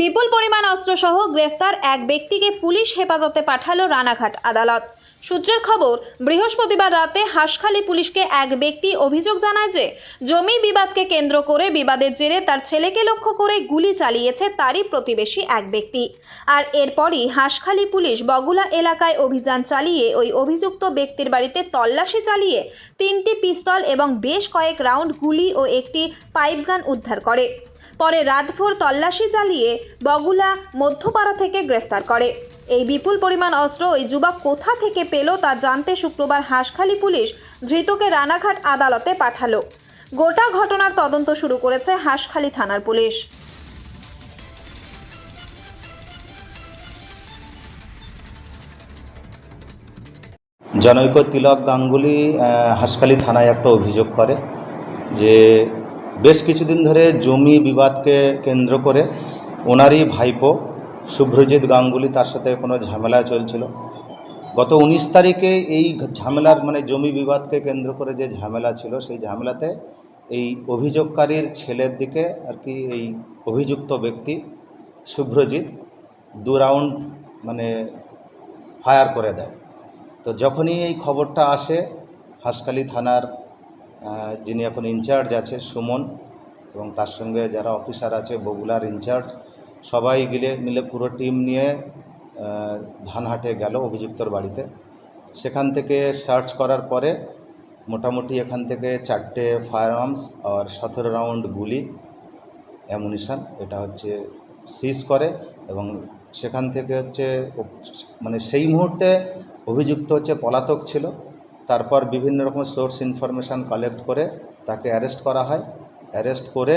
বিপুল পরিমাণ অস্ত্রসহ গ্রেফতার এক ব্যক্তিকে পুলিশ হেফাজতে পাঠালো রানাঘাট আদালত। সূত্রের খবর, বৃহস্পতিবার রাতে হাঁসখালি পুলিশকে এক ব্যক্তি অভিযোগ জানায় যে, জমি বিবাদকে কেন্দ্র করে বিবাদের জেরে তার ছেলেকে লক্ষ্য করে গুলি চালিয়েছে তারই প্রতিবেশী এক ব্যক্তি। আর এরপরই হাঁসখালি পুলিশ বগুলা এলাকায় অভিযান চালিয়ে ওই অভিযুক্ত ব্যক্তির বাড়িতে তল্লাশি চালিয়ে তিনটি পিস্তল এবং বেশ কয়েক রাউন্ড গুলি ও একটি পাইপগান উদ্ধার করে। পরে রাতভর তল্লাশি চালিয়ে বগুলা মধ্যপাড়া থেকে গ্রেফতার করে। এই বিপুল পরিমাণ অস্ত্র ওই যুবক কোথা থেকে পেল তা জানতে শুক্রবার হাঁসখালি পুলিশ ধৃতকে রানাঘাট আদালতে পাঠালো। গোটা ঘটনার তদন্ত শুরু করেছে হাঁসখালি থানার পুলিশ। জনৈক তিলক গাঙ্গুলি হাসখালি থানায় একটা অভিযোগ করে যে বেশ কিছুদিন ধরে জমি বিবাদকে কেন্দ্র করে ওনারই ভাইপো শুভ্রজিৎ গাঙ্গুলি তার সাথে কোনো ঝামেলা চলছিল। গত উনিশ তারিখে এই ঝামেলার মানে জমি বিবাদকে কেন্দ্র করে যে ঝামেলা ছিল, সেই ঝামেলাতে এই অভিযোগকারীর ছেলের দিকে আর কি এই অভিযুক্ত ব্যক্তি শুভ্রজিৎ দু রাউন্ড মানে ফায়ার করে দেয়। তো যখনই এই খবরটা আসে, হাসখালি থানার যিনি এখন ইনচার্জ আছে, সুমন, এবং তার সঙ্গে যারা অফিসার আছে, বগুলার ইনচার্জ সবাই গিলে, মিলে পুরো টিম নিয়ে ধানহাটে গেল অভিযুক্তর বাড়িতে। সেখান থেকে সার্চ করার পরে মোটামুটি এখান থেকে চারটে ফায়ার আর্মস আর সতেরো রাউন্ড গুলি অ্যামুনিশন এটা হচ্ছে সিজ করে এবং সেখান থেকে হচ্ছে মানে সেই মুহূর্তে অভিযুক্ত হচ্ছে পলাতক ছিল। তারপর বিভিন্ন রকম সোর্স ইনফরমেশান কালেক্ট করে তাকে অ্যারেস্ট করা হয়। অ্যারেস্ট করে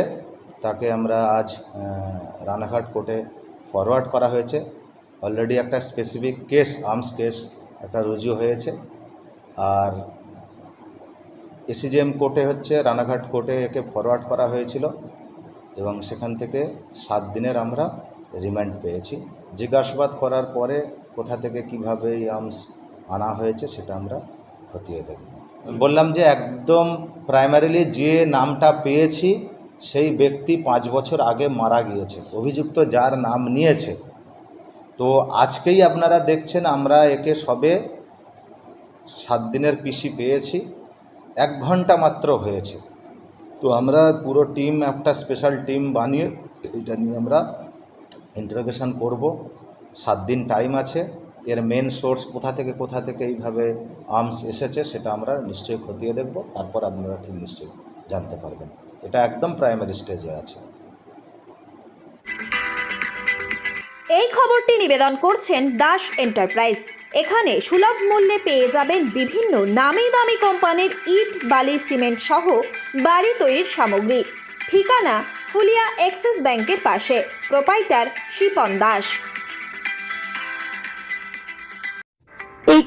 তাকে আমরা আজ রানাঘাট কোর্টে ফরওয়ার্ড করা হয়েছে। অলরেডি একটা স্পেসিফিক কেস আর্মস কেস একটা রুজু হয়েছে। আর এসিজিএম কোর্টে হচ্ছে, রানাঘাট কোর্টে একে ফরওয়ার্ড করা হয়েছিল এবং সেখান থেকে সাত দিনের আমরা রিমান্ড পেয়েছি। জিজ্ঞাসাবাদ করার পরে কোথা থেকে কীভাবে এই আর্মস আনা হয়েছে সেটা আমরা খতিয়ে দেব বললাম যে একদম প্রাইমারিলি যে নামটা পেয়েছি, সেই ব্যক্তি পাঁচ বছর আগে মারা গিয়েছে। অভিযুক্ত যার নাম নিয়েছে। তো আজকেই আপনারা দেখছেন আমরা একে সবে সাত দিনের পিসি পেয়েছি, এক ঘণ্টা মাত্র হয়েছে। তো আমরা পুরো টিম একটা স্পেশাল টিম বানিয়ে এটা নিয়ে আমরা ইন্টারোগেশন করব। সাত দিন টাইম আছে। এর মেন সোর্স কোথা থেকে কোথা থেকে এইভাবে আর্মস এসেছে সেটা আমরা নিশ্চয়ই খতিয়ে দেখব, তারপর আপনারা ঠিক নিশ্চয়ই জানতে পারবেন। এটা একদম প্রাইমারি স্টেজে আছে। এই খবরটি নিবেদন করছেন দাস এন্টারপ্রাইজ এখানে সুলভ মূল্যে পেয়ে যাবেন বিভিন্ন নামি দামি কোম্পানির ইট, বালি, সিমেন্ট সহ বাড়ি তৈরির সামগ্রী। ঠিকানা ফুলিয়া এক্সিস ব্যাংকের পাশে। প্রোপাইটার শিপন দাস।